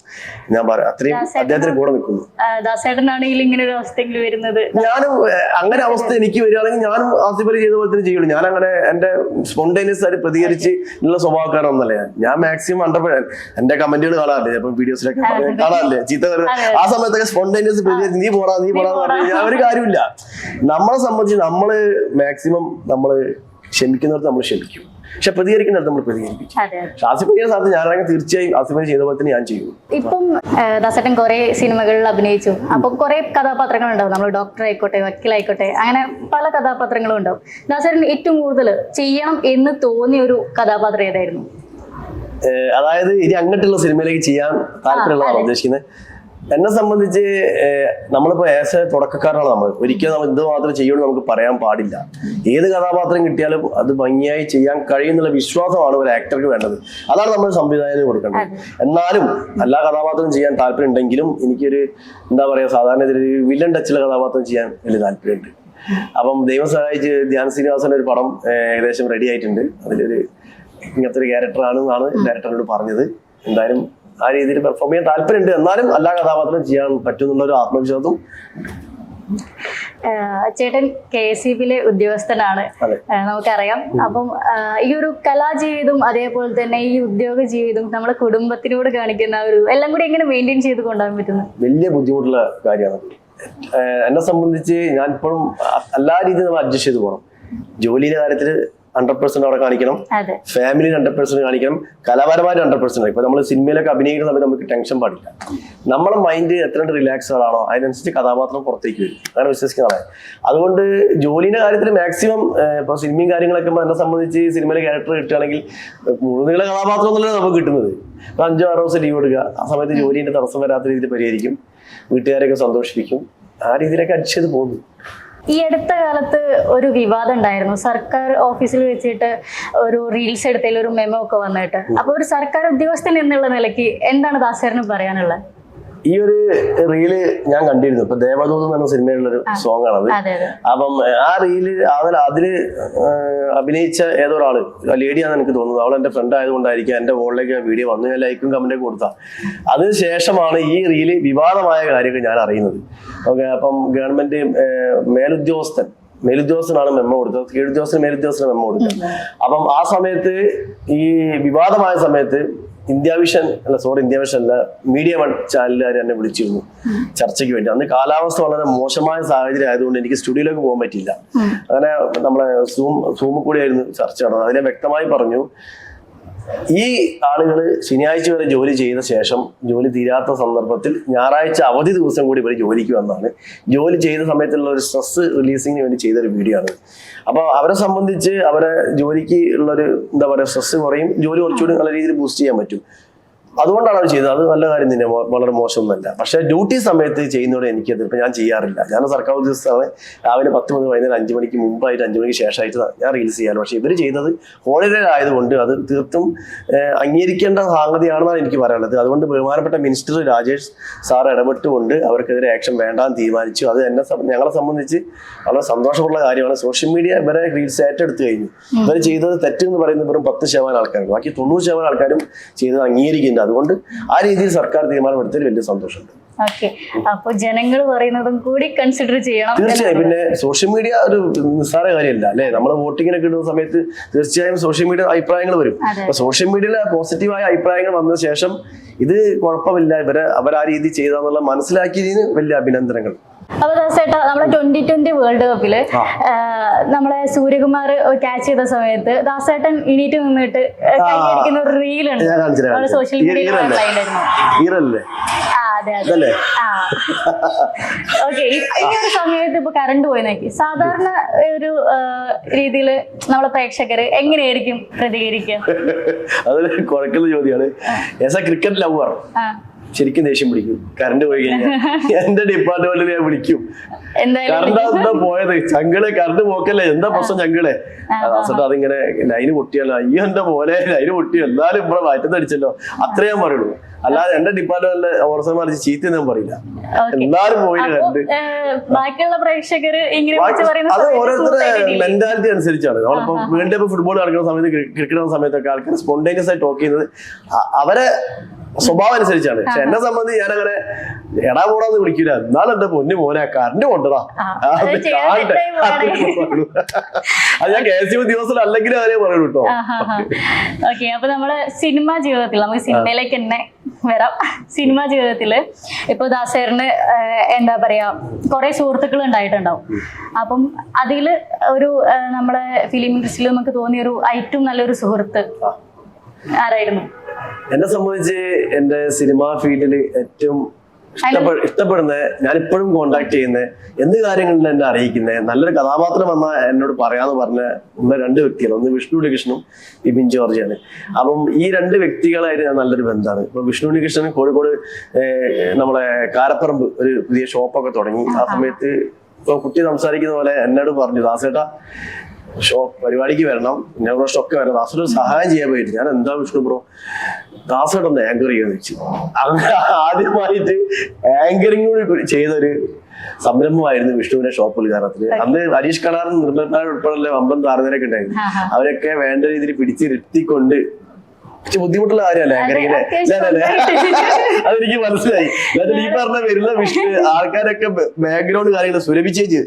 ഞാൻ പറയാം അത്രയും അദ്ദേഹത്തിന് കൂടെ നിൽക്കുന്നു. ദാസേട്ടനാണെങ്കിൽ ഇങ്ങനെ ഒരു അവസ്ഥയിൽ വരുന്നത്. ഞാനും അങ്ങനെ അവസ്ഥ എനിക്ക് വരികയാണെങ്കിൽ ഞാനും ആസിഫ് അലി ചെയ്ത പോലെ തന്നെ ചെയ്യുള്ളൂ. ഞാൻ അങ്ങനെ എന്റെ സ്പോണ്ടേനിയസ് ആയി പ്രതികരിച്ച് ഉള്ള സ്വഭാവക്കാരൊന്നല്ല ഞാൻ. ഞാൻ മാക്സിമം ഹൺഡ്രഡ് എന്റെ കമന്റുകൾ കാണാറില്ലേ? ചിലപ്പോൾ വീഡിയോസിലൊക്കെ കാണാറില്ലേ? ചീത്ത ആ സമയത്തൊക്കെ സ്പോണ്ടേനിയസ് പ്രതികരിച്ച് നീ പോടാ നീ പോടാ പറഞ്ഞു ഒരു കാര്യമില്ല. നമ്മളെ സംബന്ധിച്ച് നമ്മൾ മാക്സിമം നമ്മൾ ക്ഷമിക്കുന്നവർക്ക് നമ്മൾ ക്ഷമിക്കും. പക്ഷെ പ്രതികരിക്കുന്നിടത്ത് നമ്മൾ പ്രതികരിക്കും. ആസിഫ് അലിയുടെ സാധനം ഞാനാണെങ്കിൽ തീർച്ചയായും ആസിഫ് അലി ചെയ്ത പോലെ തന്നെ ഞാൻ ചെയ്യും. ഇപ്പം ദസട്ടൻ ദാസേട്ടൻ കുറെ സിനിമകളിൽ അഭിനയിച്ചു. അപ്പൊ കുറെ കഥാപാത്രങ്ങൾ ഉണ്ടാവും നമ്മൾ ഡോക്ടർ ആയിക്കോട്ടെ വക്കീലായിക്കോട്ടെ അങ്ങനെ പല കഥാപാത്രങ്ങളും ഉണ്ടാവും. ദാസേട്ടൻ ഏറ്റവും കൂടുതൽ ചെയ്യണം എന്ന് തോന്നിയ ഒരു കഥാപാത്രം ഏതായിരുന്നു? അതായത് ഇനി അങ്ങോട്ടുള്ള സിനിമയിലേക്ക് ചെയ്യാൻ താല്പര്യമുള്ളതാണ് ഉദ്ദേശിക്കുന്നത്? എന്നെ സംബന്ധിച്ച് നമ്മളിപ്പോ ഏശ തുടക്കക്കാരാണ് നമ്മൾ ഒരിക്കലും നമ്മൾ എന്ത് മാത്രം ചെയ്യുമെന്ന് നമുക്ക് പറയാൻ പാടില്ല. ഏത് കഥാപാത്രം കിട്ടിയാലും അത് ഭംഗിയായി ചെയ്യാൻ കഴിയുന്നുള്ള വിശ്വാസമാണ് ഒരു ആക്ടർക്ക് വേണ്ടത്. അതാണ് നമ്മൾ സംവിധായകന് കൊടുക്കേണ്ടത്. എന്നാലും എല്ലാ കഥാപാത്രവും ചെയ്യാൻ താല്പര്യം ഉണ്ടെങ്കിലും എനിക്കൊരു എന്താ പറയാ സാധാരണ ഇതിൽ വില്ലൻ ടച്ചിലെ കഥാപാത്രം ചെയ്യാൻ വലിയ താല്പര്യമുണ്ട്. അപ്പം ദൈവം സഹായിച്ച് ധ്യാൻ ശ്രീനിവാസന്റെ ഒരു പടം ഏകദേശം റെഡി ആയിട്ടുണ്ട്. അതിലൊരു ഇങ്ങനത്തെ ഒരു ക്യാരക്ടറാണ് എന്നാണ് ഡയറക്ടറിനോട് പറഞ്ഞത്. എന്തായാലും ആ രീതിയിൽ പെർഫോം ചെയ്യാൻ താല്പര്യമുണ്ട്. എന്നാലും എല്ലാ കഥാപാത്രം ചെയ്യാൻ പറ്റുന്നുള്ള ഒരു ആത്മവിശ്വാസം. ആഹ് ചേട്ടൻ കെ എസ് സി ബിയിലെ ഉദ്യോഗസ്ഥനാണ്. നമുക്കറിയാം. അപ്പം ഈ ഒരു കലാജീവിതം അതേപോലെ തന്നെ ഈ ഉദ്യോഗ ജീവിതം നമ്മളെ കുടുംബത്തിനോട് കാണിക്കുന്ന ഒരു എല്ലാം കൂടി എങ്ങനെ മെയിന്റെയിൻ ചെയ്ത് കൊണ്ടുപോകാൻ പറ്റുന്നു? വലിയ ബുദ്ധിമുട്ടുള്ള കാര്യമാണ്. എന്നെ സംബന്ധിച്ച് ഞാൻ ഇപ്പോഴും എല്ലാ രീതിയിലും നമ്മൾ അഡ്ജസ്റ്റ് ചെയ്ത് പോകണം ജോലിയുടെ കാര്യത്തിൽ ഹൺഡ്രഡ് പെർസെന്റ് അവിടെ കാണിക്കണം. ഫാമിലി ഹൺഡ്രഡ് പെർസെന്റ് കാണിക്കണം. കലാപരമായിട്ട് ഹൺഡ്രഡ് പെർസെന്റ് ഇപ്പൊ നമ്മൾ സിനിമയിലൊക്കെ അഭിനയിക്കുന്ന സമയത്ത് നമുക്ക് ടെൻഷൻ പാടില്ല. നമ്മളെ മൈൻഡ് എത്ര റിലാക്സ്ഡ് ആണോ അതിനനുസരിച്ച് കഥാപാത്രം പുറത്തേക്ക് വരും. അങ്ങനെ വിശ്വസിക്കുന്നതാണ് അതുകൊണ്ട് ജോലിയുടെ കാര്യത്തിൽ മാക്സിമം ഇപ്പൊ സിനിമയും കാര്യങ്ങളൊക്കെ എന്നെ സംബന്ധിച്ച് സിനിമയിലെ ക്യാരക്ടർ കിട്ടുകയാണെങ്കിൽ മുഴുനീള കഥാപാത്രം എന്നല്ലേ നമുക്ക് കിട്ടുന്നത്. ഇപ്പൊ അഞ്ചോ ആറോ ദിവസം ലീവ് എടുക്കുക. ആ സമയത്ത് ജോലിന്റെ തടസ്സം വരാത്ത രീതിയിൽ പരിഹരിക്കും. വീട്ടുകാരെയൊക്കെ സന്തോഷിപ്പിക്കും. ആ രീതിയിലൊക്കെ അടിച്ചത് പോകുന്നു. ഈ അടുത്ത കാലത്ത് ഒരു വിവാദം ഉണ്ടായിരുന്നു. സർക്കാർ ഓഫീസിൽ വെച്ചിട്ട് ഒരു റീൽസ് എടുത്തതിൽ ഒരു മെമ്മോ ഒക്കെ വന്നിട്ട്. അപ്പൊ ഒരു സർക്കാർ ഉദ്യോഗസ്ഥൻ എന്നുള്ള നിലയ്ക്ക് എന്താണ് ദാസേറിന് പറയാനുള്ളത്? ഈ ഒരു റീൽ ഞാൻ കണ്ടിരുന്നു. ഇപ്പൊ ദേവദൂത് എന്ന പറഞ്ഞ സിനിമയിലുള്ളൊരു സോങ് ആണത് അപ്പം ആ റീൽ അതിൽ അതിൽ അഭിനയിച്ച ഏതോ ഒരാൾ ലേഡിയാന്ന് എനിക്ക് തോന്നുന്നത് അവൾ എന്റെ ഫ്രണ്ട് ആയതുകൊണ്ടായിരിക്കും. എന്റെ ഫോണിലേക്ക് ആ വീഡിയോ വന്നു. ഞാൻ ലൈക്കും കമന്റും കൊടുത്ത. അതിനുശേഷമാണ് ഈ റീൽ വിവാദമായ കാര്യങ്ങൾ ഞാൻ അറിയുന്നത്. ഓക്കെ അപ്പം ഗവൺമെന്റ് മേലുദ്യോഗസ്ഥൻ. മേലുദ്യോഗസ്ഥനാണ് മെമ്മ കൊടുത്തത്. കീഴുദ്യോഗസ്ഥന് മേലുദ്യോഗസ്ഥന് മെമ്മ കൊടുത്തത്. അപ്പം ആ സമയത്ത് ഈ വിവാദമായ സമയത്ത് ഇന്ത്യ വിഷൻ അല്ല സോറി ഇന്ത്യ വിഷൻ അല്ല മീഡിയ വൺ ചാനലുകാർ എന്നെ വിളിച്ചിരുന്നു ചർച്ചയ്ക്ക് വേണ്ടി. അന്ന് കാലാവസ്ഥ വളരെ മോശമായ സാഹചര്യം ആയതുകൊണ്ട് എനിക്ക് സ്റ്റുഡിയോയിലേക്ക് പോകാൻ പറ്റിയില്ല. അങ്ങനെ നമ്മളെ സൂം സൂമിൽ കൂടിയായിരുന്നു ചർച്ച നടന്നത്. അതിനെ വ്യക്തമായി പറഞ്ഞു. ഈ ആളുകൾ ശനിയാഴ്ച വരെ ജോലി ചെയ്ത ശേഷം ജോലി തീരാത്ത സന്ദർഭത്തിൽ ഞായറാഴ്ച അവധി ദിവസം കൂടി ഇവർ ജോലിക്ക് വന്നാണ്. ജോലി ചെയ്ത സമയത്തുള്ള ഒരു സ്ട്രെസ് റിലീസിങ്ങിന് വേണ്ടി ചെയ്തൊരു വീഡിയോ ആണ്. അപ്പോൾ അവരെ സംബന്ധിച്ച് അവരെ ജോലിക്ക് ഉള്ളൊരു എന്താ പറയുക സ്ട്രെസ് കുറയും. ജോലി കുറച്ചുകൂടി നല്ല രീതിയിൽ ബൂസ്റ്റ് ചെയ്യാൻ പറ്റും. അതുകൊണ്ടാണ് അവർ ചെയ്തത്. അത് നല്ല കാര്യം തന്നെ. വളരെ മോശമൊന്നുമല്ല. പക്ഷെ ഡ്യൂട്ടി സമയത്ത് ചെയ്യുന്നതോടെ എനിക്ക് ഇപ്പൊ ഞാൻ ചെയ്യാറില്ല. ഞാൻ സർക്കാർ ഉദ്യോഗസ്ഥരാണ് രാവിലെ പത്ത് മണി വൈകുന്നേരം അഞ്ച് മണിക്ക് മുമ്പായിട്ട് അഞ്ച് മണിക്ക് ശേഷമായിട്ട് ഞാൻ റീൽസ് ചെയ്യാറ്. പക്ഷേ ഇവർ ചെയ്തത് ഹോളിഡേ ആയതുകൊണ്ട് അത് തീർത്തും അംഗീകരിക്കേണ്ട സാങ്കതിയാണെന്നാണ് എനിക്ക് പറയാനുള്ളത്. അതുകൊണ്ട് ബഹുമാനപ്പെട്ട മിനിസ്റ്റർ രാജേഷ് സാർ ഇടപെട്ടുകൊണ്ട് അവർക്കെതിരെ ആക്ഷൻ വേണ്ടാന്ന് തീരുമാനിച്ചു. അത് എന്നെ ഞങ്ങളെ സംബന്ധിച്ച് വളരെ സന്തോഷമുള്ള കാര്യമാണ്. സോഷ്യൽ മീഡിയ ഇവരെ റീൽസ് ഏറ്റെടുത്ത് കഴിഞ്ഞു. ഇവർ ചെയ്തത് തെറ്റെന്ന് പറയുന്നത് വെറും പത്ത് ശതമാനം ആൾക്കാരാണ്. ബാക്കി തൊണ്ണൂറ് ശതമാനം ആൾക്കാരും ചെയ്തത് അംഗീകരിക്കുന്നുണ്ട് അതുകൊണ്ട് ആ രീതിയിൽ സർക്കാർ തീരുമാനമെടുത്തതിൽ വലിയ സന്തോഷമുണ്ട്. ഓക്കെ. അപ്പൊ ജനങ്ങൾ പറയുന്നതും കൂടി കൺസിഡർ ചെയ്യണം തീർച്ചയായും. പിന്നെ സോഷ്യൽ മീഡിയ ഒരു നിസ്സാര കാര്യമല്ല അല്ലെ? നമ്മൾ വോട്ടിങ്ങിനൊക്കെ ഇടുന്ന സമയത്ത് തീർച്ചയായും സോഷ്യൽ മീഡിയ അഭിപ്രായങ്ങൾ വരും. അപ്പൊ സോഷ്യൽ മീഡിയയിലെ പോസിറ്റീവായ അഭിപ്രായങ്ങൾ വന്ന ശേഷം ഇത് കുഴപ്പമില്ല. ഇവരെ അവർ ആ രീതി ചെയ്താന്നുള്ള മനസ്സിലാക്കിയതിന് വലിയ അഭിനന്ദനങ്ങൾ. അപ്പൊ ദാസേട്ടാ നമ്മുടെ ട്വന്റി ട്വന്റി വേൾഡ് കപ്പിൽ. നമ്മളെ സൂര്യകുമാർ ക്യാച്ച് ചെയ്ത സമയത്ത് ദാസേട്ടൻ എണീറ്റ് നിന്നിട്ട് കൈയടിക്കുന്ന ഒരു റീൽ ഉണ്ട്. സോഷ്യൽ. മീഡിയയിൽ ഓക്കെ ഈ ഒരു സമയത്ത് ഇപ്പൊ കറണ്ട് പോയി നോക്കി. സാധാരണ ഒരു രീതിയിൽ നമ്മളെ പ്രേക്ഷകര് എങ്ങനെയായിരിക്കും പ്രതികരിക്കുക? <laughs> അതൊരു കുഴക്കുന്ന ചോദ്യമാണ്. ക്രിക്കറ്റ് ലവർ ശരിക്കും ദേഷ്യം പിടിക്കും. കറണ്ട് പോയി കഴിഞ്ഞാൽ എന്റെ ഡിപ്പാർട്ട്മെന്റിൽ ഞാൻ വിളിക്കും. കറണ്ട് എന്താ പോയത്? ചങ്കിളെ കറണ്ട് പോക്കല്ലേ? എന്താ പ്രശ്നം ചങ്കിളെ? അസട്ട് അതിങ്ങനെ ലൈന് പൊട്ടിയല്ലോ. അയ്യോ എന്റെ പോലെ ലൈന് പൊട്ടിയോ എന്നാലും ഇവിടെ മാറ്റത്തടിച്ചല്ലോ അത്ര ഞാൻ പറയുള്ളൂ. അല്ലാതെ എന്റെ ഡിപ്പാർട്ട്മെന്റിലെ ഓർസന്മാർ ചീത്ത ഞാൻ പറയില്ല. എന്നാലും പോയില്ല അപ്പൊ ബാക്കിയുള്ള പ്രേക്ഷകര് അത് ഓരോരുത്തരുടെ. മെന്റാലിറ്റി അനുസരിച്ചാണ്. നമ്മളിപ്പോ വേൾഡ് കപ്പ് ഫുട്ബോൾ കളിക്കുന്ന സമയത്ത് ക്രിക്കറ്റ് കളിക്കുന്ന സമയത്തൊക്കെ ആൾക്കാർ സ്പോണ്ടേനിയസ് ആയി ടോക്ക് ചെയ്യുന്നത് അവരെ സ്വഭാവം അനുസരിച്ചാണ്. പക്ഷെ എന്നെ സംബന്ധിച്ച് അങ്ങനെ എടാ പോടാന്ന് വിളിക്കൂല. എന്നാലും എന്റെ പൊന്നു മോനെ കറണ്ട് കൊണ്ടടാ അത് ഞാൻ കെ എസ് യു ദിവസം അല്ലെങ്കിൽ അവരെ പറയുള്ളൂ കേട്ടോ. ഓക്കെ അപ്പൊ നമ്മൾ സിനിമാ ജീവിതത്തിൽ നമുക്ക് സിനിമയിലേക്ക് തന്നെ വരാം. സിനിമാ ജീവിതത്തിൽ ഇപ്പൊ ദാസേറിന് എന്താ പറയാ കുറെ സുഹൃത്തുക്കൾ ഉണ്ടായിട്ടുണ്ടാവും. അപ്പം അതിൽ ഒരു നമ്മുടെ നമ്മളെ ഫിലിം ഇൻഡസ്ട്രിയിൽ നമുക്ക് തോന്നിയ ഒരു ഏറ്റവും നല്ലൊരു സുഹൃത്ത്. ആരായിരുന്നു? എന്നെ സംബന്ധിച്ച് എന്റെ സിനിമാ ഫീൽഡിൽ ഏറ്റവും ഇഷ്ടപ്പെ ഇഷ്ടപ്പെടുന്ന ഞാൻ ഇപ്പോഴും കോണ്ടാക്ട് ചെയ്യുന്ന എന്ത് കാര്യങ്ങളിൽ എന്നെ അറിയിക്കുന്നത് നല്ലൊരു കഥാപാത്രം വന്നാൽ എന്നോട് പറയാന്ന് പറഞ്ഞ ഉള്ള രണ്ട് വ്യക്തികൾ ഒന്ന് വിഷ്ണു ഉണ്ണികൃഷ്ണനും ബിബിൻ ജോർജിയാണ് അപ്പം ഈ രണ്ട് വ്യക്തികളായിട്ട് ഞാൻ നല്ലൊരു ബന്ധമാണ്. ഇപ്പൊ വിഷ്ണു ഉണ്ണികൃഷ്ണൻ കോഴിക്കോട് നമ്മളെ കാരപ്പറമ്പ് ഒരു പുതിയ ഷോപ്പൊക്കെ തുടങ്ങി. ആ സമയത്ത് ഇപ്പൊ കുട്ടി സംസാരിക്കുന്ന പോലെ എന്നോട് പറഞ്ഞു ദാസേട്ടാ ഷോ പരിപാടിക്ക് വരണം. ഇന്നോഗ്രേഷൻ ഒക്കെ വരണം. ദാസോട് സഹായം ചെയ്യാൻ പോയിട്ട് ഞാൻ എന്താ വിഷ്ണു ബ്രോ? ദാസോട് ഒന്ന് ആങ്കർ ചെയ്യാന്ന് വെച്ചു. അങ്ങനെ ആദ്യമായിട്ട് ആങ്കറിംഗ് കൂടി ചെയ്തൊരു സംരംഭമായിരുന്നു വിഷ്ണുവിന്റെ ഷോപ്പ് ഉദ്ഘാടനത്തിന് അന്ന് ഹരീഷ് കണാറും നിർമ്മൽ ഉൾപ്പെടെ ഉൾപ്പെടെയുള്ള വമ്പൻ താരതരൊക്കെ ഉണ്ടായിരുന്നു. അവരൊക്കെ വേണ്ട രീതിയിൽ പിടിച്ചിരുത്തിക്കൊണ്ട് ബുദ്ധിമുട്ടുള്ള കാര്യമല്ല? ആങ്കറിങ്ങിനെ അത്യാവശ്യം അതെനിക്ക് മനസ്സിലായി. അതായത് ഈ പറഞ്ഞ വരുന്ന വിഷ്ണു ആൾക്കാരൊക്കെ ബാക്ക്ഗ്രൗണ്ട് കാര്യങ്ങൾ സുരഭി ചേച്ചി.